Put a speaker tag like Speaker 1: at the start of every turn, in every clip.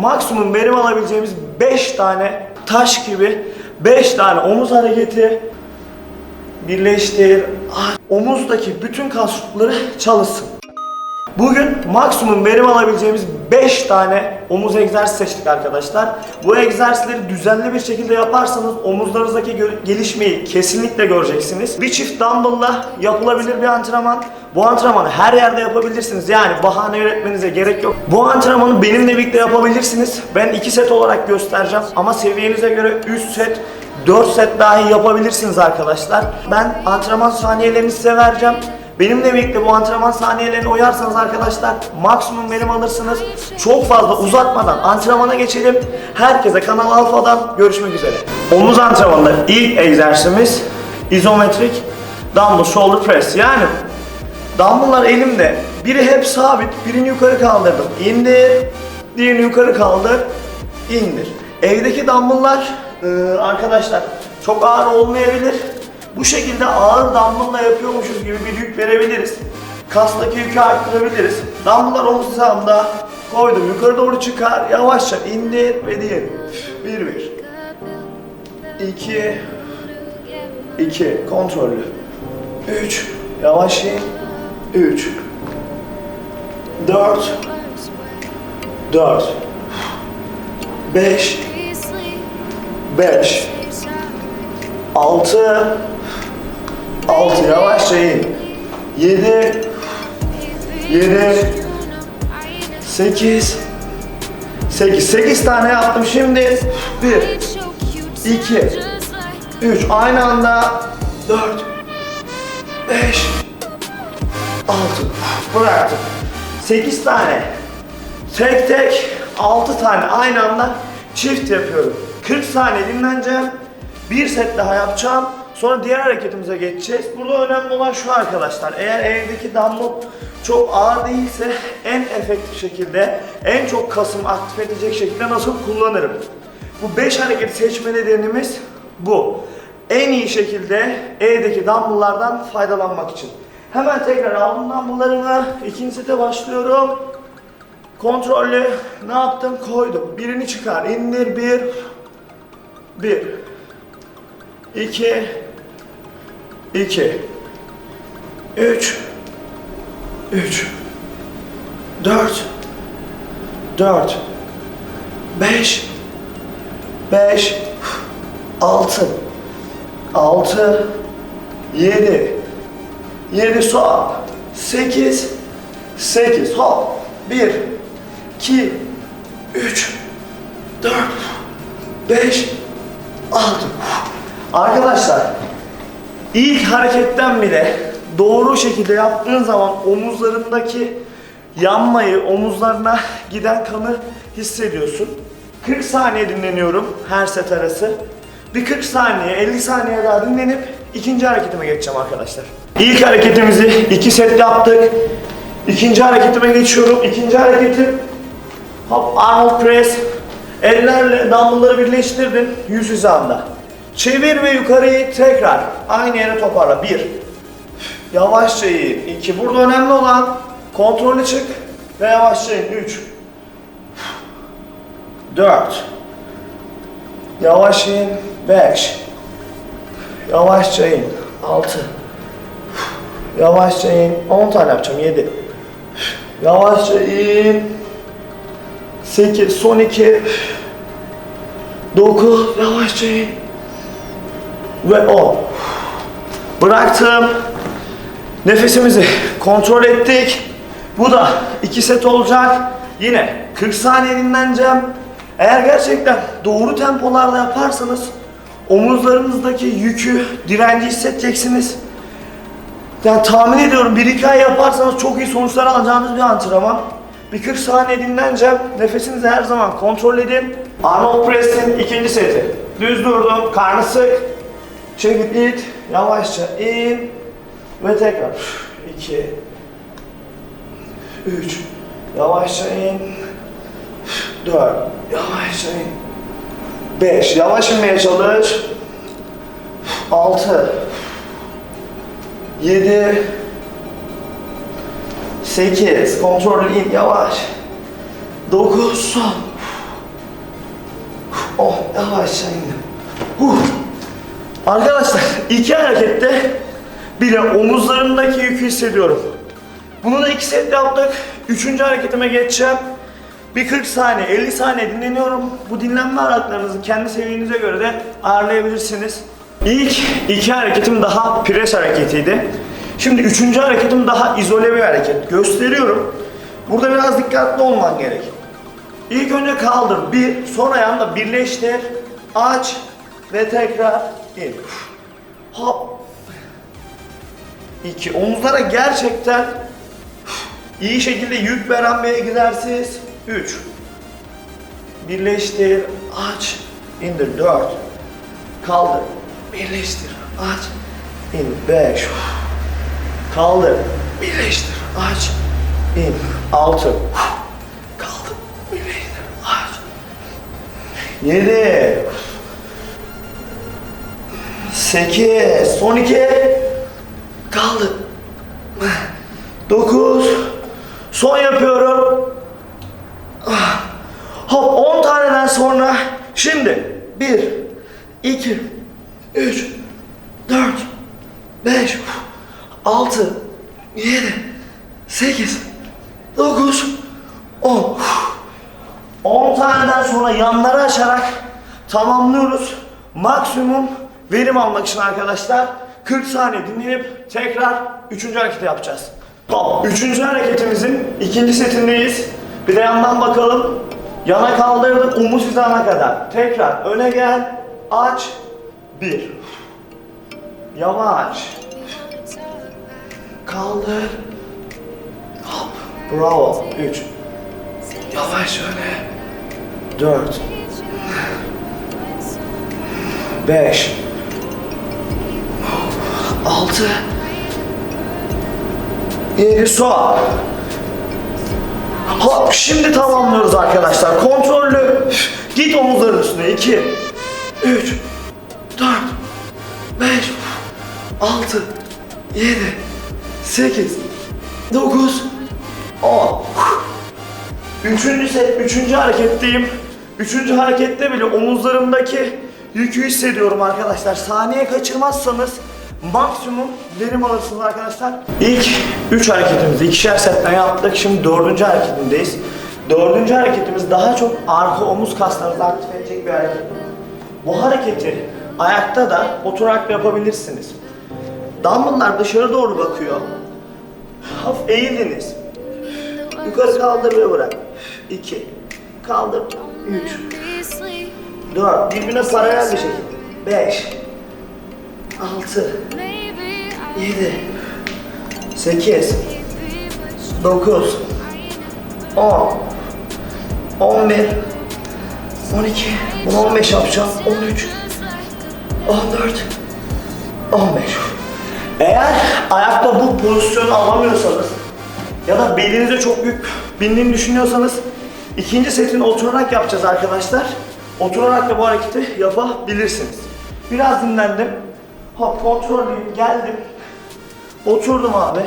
Speaker 1: maksimum verim alabileceğimiz 5 tane taş gibi 5 tane omuz hareketi birleştir. Omuzdaki bütün kas grupları çalışsın. Bugün maksimum verim alabileceğimiz 5 tane omuz egzersizi seçtik arkadaşlar. Bu egzersizleri düzenli bir şekilde yaparsanız omuzlarınızdaki gelişmeyi kesinlikle göreceksiniz. Bir çift dumbbell'la yapılabilir bir antrenman. Bu antrenmanı her yerde yapabilirsiniz. Yani bahane üretmenize gerek yok. Bu antrenmanı benimle birlikte yapabilirsiniz. Ben 2 set olarak göstereceğim ama seviyenize göre 3 set 4 set dahi yapabilirsiniz arkadaşlar. Ben antrenman saniyelerini size vereceğim. Benimle birlikte bu antrenman saniyelerini uyarsanız arkadaşlar maksimum verim alırsınız. Çok fazla uzatmadan antrenmana geçelim. Herkese Kanal Alfa'dan görüşmek üzere. Omuz antrenmanında ilk egzersizimiz izometrik dumbbell shoulder press. Yani dumbbell'lar elimde. Biri hep sabit, birini yukarı kaldırdım. İndir, diğerini yukarı kaldır, indir. Evdeki dumbbell'lar e, arkadaşlar çok ağır olmayabilir. Bu şekilde ağır dumbbell'la yapıyormuşuz gibi bir yük verebiliriz. Kastaki yükü arttırabiliriz. Dumbbell'lar omuz hizamda koydum. Yukarı doğru çıkar. Yavaşça indir ve diğer. Bir bir. İki. İki. Kontrollü. Üç. Yavaş in. Üç. Dört. Dört. Beş. Beş. Altı. Altı. Yavaşça in. Yedi. Yedi. Sekiz. Sekiz. Sekiz tane yaptım şimdi. Bir. iki, Üç. Aynı anda. Dört. Beş. Altı. Bıraktım. Sekiz tane. Tek tek altı tane aynı anda çift yapıyorum. 40 saniye dinleneceğim. Bir set daha yapacağım. Sonra diğer hareketimize geçeceğiz. Burada önemli olan şu arkadaşlar. Eğer evdeki dumbbell çok ağır değilse en efektif şekilde, en çok kasım aktif edecek şekilde nasıl kullanırım? Bu 5 hareketi seçme nedenimiz bu. En iyi şekilde evdeki dumbbell'lardan faydalanmak için. Hemen tekrar aldım dumbbell'larımı. İkinci sete başlıyorum. Kontrollü ne yaptım? Koydum. Birini çıkar. indir. Bir. Bir. İki. İki. Üç. Üç. Dört. Dört. Beş. Beş. Altı. Altı. Yedi. Yedi son. Sekiz. Sekiz. Hop. Bir. 2 3 4 5 6 Arkadaşlar ilk hareketten bile doğru şekilde yaptığın zaman omuzlarındaki yanmayı, omuzlarına giden kanı hissediyorsun. 40 saniye dinleniyorum her set arası. Bir 40 saniye, 50 saniye daha dinlenip ikinci hareketime geçeceğim arkadaşlar. İlk hareketimizi iki set yaptık. İkinci hareketime geçiyorum. İkinci hareketim hop Arnold press. Ellerle dumbbellları birleştirdin yüz hizanda. Çevir ve yukarıyı tekrar aynı yere toparla. Bir. Yavaşça in. İki. Burada önemli olan kontrollü çık ve yavaşça in. Üç. Dört. Yavaş in. Beş. Yavaşça in. Altı. Yavaşça in. 10 tane yapacağım. 7. Yavaşça in. 8. Son 2. 9. Yavaşça in. Ve 10. Bıraktım. Nefesimizi kontrol ettik. Bu da 2 set olacak. Yine 40 saniye dinleneceğim. Eğer gerçekten doğru tempolarla yaparsanız omuzlarınızdaki yükü, direnci hissedeceksiniz. Yani tahmin ediyorum 1-2 ay yaparsanız çok iyi sonuçlar alacağınız bir antrenman. Bir 40 saniye dinleneceğim. Nefesinizi her zaman kontrol edin. Arnold Press'in ikinci seti. Düz durdum, karnı sık. Çekip it, yavaşça in. Ve tekrar. 2 3 Yavaşça in. 4 Yavaşça in. 5 Yavaş inmeye çalış. 6 7 8 kontrollü in. Yavaş. 9 son. Oh yavaşça indim. Huh. Arkadaşlar iki harekette bile omuzlarımdaki yükü hissediyorum. Bunu da iki set yaptık. Üçüncü hareketime geçeceğim. Bir 40 saniye, 50 saniye dinleniyorum. Bu dinlenme aralıklarınızı kendi seviyenize göre de ayarlayabilirsiniz. İlk iki hareketim daha pres hareketiydi. Şimdi üçüncü hareketim daha izole bir hareket. Gösteriyorum. Burada biraz dikkatli olman gerek. İlk önce kaldır. Bir, son ayağını birleştir. Aç ve tekrar in. Hop. İki. Omuzlara gerçekten iyi şekilde yük veren bir egzersiz. Üç. Birleştir. Aç. indir. Dört. Kaldır. Birleştir. Aç. in. Beş. Kaldır. Birleştir. Aç. in. Altı. Kaldır. Birleştir. Aç. Yedi. Sekiz. Son iki. Kaldı. Dokuz. Son yapıyorum. Hop 10 taneden sonra şimdi 1 2 3 4 5 6 7 8 9 10 10 taneden sonra yanları açarak tamamlıyoruz. Maksimum verim almak için arkadaşlar 40 saniye dinlenip tekrar 3. hareketi yapacağız. Tamam. 3. hareketimizin ikinci setindeyiz. Bir de yandan bakalım. Yana kaldırdık omuz hizana kadar. Tekrar öne gel. Aç. 1. Yavaş. Kaldır. Hop. Bravo. 3. Yavaş öne. 4. 5. 6. 7 son. Hop şimdi tamamlıyoruz arkadaşlar. Kontrollü. Git omuzların üstüne. 2 3 4 5 6 7 8 9 10 Üçüncü set, üçüncü hareketteyim. Üçüncü harekette bile omuzlarımdaki yükü hissediyorum arkadaşlar. Saniye kaçırmazsanız maksimum verim alırsınız arkadaşlar. İlk üç hareketimizi ikişer setten yaptık. Şimdi dördüncü hareketindeyiz. Dördüncü hareketimiz daha çok arka omuz kaslarınızı aktif edecek bir hareket. Bu hareketi ayakta da oturarak yapabilirsiniz. Dumbbell'lar dışarı doğru bakıyor. Hafif eğildiniz. Yukarı kaldır ve bırak. 2. Kaldır. 3. 4. Birbirine paralel bir şekilde. 5. 6. 7. 8. 9. 10. 11. 12. Bunu 15 yapacağım. 13. 14. 15. Eğer ayakta bu pozisyonu alamıyorsanız ya da belinize çok yük bindiğini düşünüyorsanız ikinci setini oturarak yapacağız arkadaşlar. Oturarak da bu hareketi yapabilirsiniz. Biraz dinlendim. Hop kontrollüyüm geldim. Oturdum abi.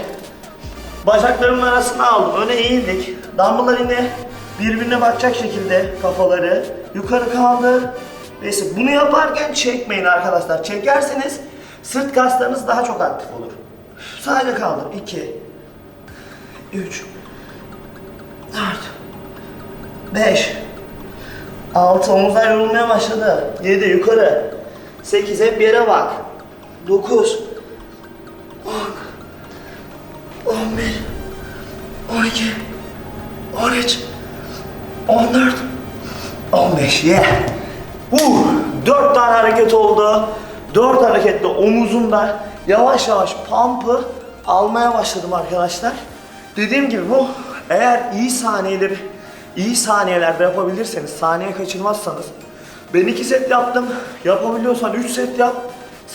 Speaker 1: Bacaklarımın arasına aldım. Öne eğildik. Dumbbell'lar yine birbirine bakacak şekilde kafaları yukarı kaldı. Neyse bunu yaparken çekmeyin arkadaşlar. Çekerseniz sırt kaslarınız daha çok aktif olur. Sadece kaldır. 2 3 4 5 6 omuzlar yorulmaya başladı. 7 yukarı. 8 hep yere bak. 9 10 11 12 13 14 15 yeah. Uh, 4 tane hareket oldu. 4 hareketle omuzumda yavaş yavaş pump'ı almaya başladım arkadaşlar. Dediğim gibi bu eğer iyi saniyeleri iyi saniyelerde yapabilirseniz, saniye kaçırmazsanız ben 2 set yaptım. Yapabiliyorsan 3 set yap.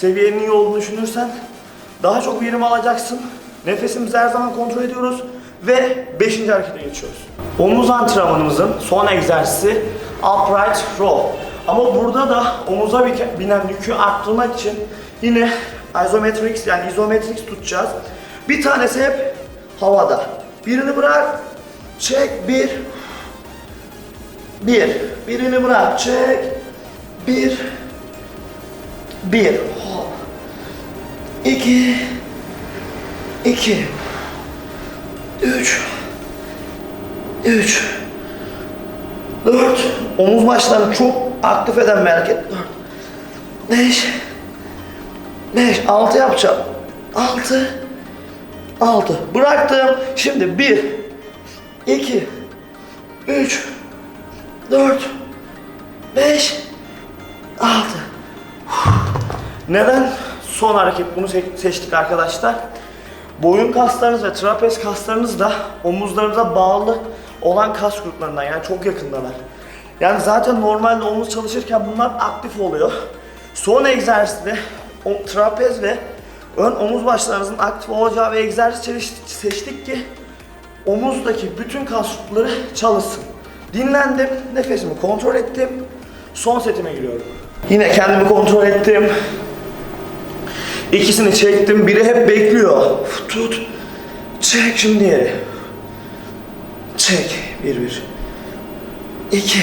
Speaker 1: Seviyenin iyi olduğunu düşünürsen daha çok verim alacaksın. Nefesimizi her zaman kontrol ediyoruz ve 5. harekete geçiyoruz. Omuz antrenmanımızın son egzersizi upright row. Ama burada da omuza bi- binen yükü arttırmak için yine isometrics yani isometrics tutacağız. Bir tanesi hep havada. Birini bırak, çek bir, bir. Birini bırak, çek, Bir. Bir. Hop. İki. İki. Üç. Üç. Dört. Omuz başlarını çok aktif eden bir hareket. Dört. Beş. Beş. Altı yapacağım. Altı. Altı. Bıraktım. Şimdi bir. iki, Üç. Dört. Beş. Altı. Neden son hareket bunu se- seçtik arkadaşlar? Boyun kaslarınız ve trapez kaslarınız da omuzlarınıza bağlı olan kas gruplarından yani çok yakındalar. Yani zaten normalde omuz çalışırken bunlar aktif oluyor. Son egzersizde trapez ve ön omuz başlarınızın aktif olacağı bir egzersiz seç- seçtik ki omuzdaki bütün kas grupları çalışsın. Dinlendim, nefesimi kontrol ettim. Son setime giriyorum. Yine kendimi kontrol ettim. İkisini çektim. Biri hep bekliyor. Tut. Çek şimdi diğeri. Çek. Bir bir. İki.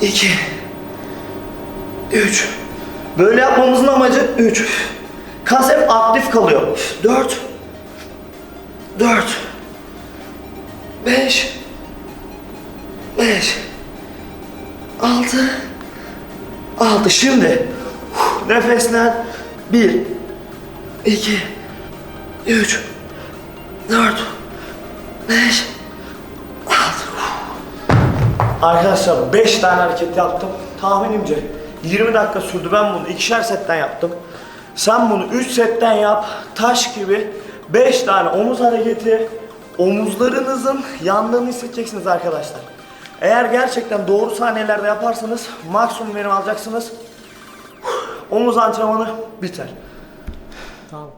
Speaker 1: İki. Üç. Böyle yapmamızın amacı üç. Kas hep aktif kalıyor. Dört. Dört. Beş. Beş. Altı. Altı. Şimdi nefeslen. Bir. iki, Üç. Dört. Beş. Altı. Arkadaşlar 5 tane hareket yaptım. Tahminimce 20 dakika sürdü. Ben bunu ikişer setten yaptım. Sen bunu 3 setten yap. Taş gibi 5 tane omuz hareketi. Omuzlarınızın yandığını hissedeceksiniz arkadaşlar. Eğer gerçekten doğru saniyelerde yaparsanız maksimum verim alacaksınız. Omuz antrenmanı biter.
Speaker 2: Tamam.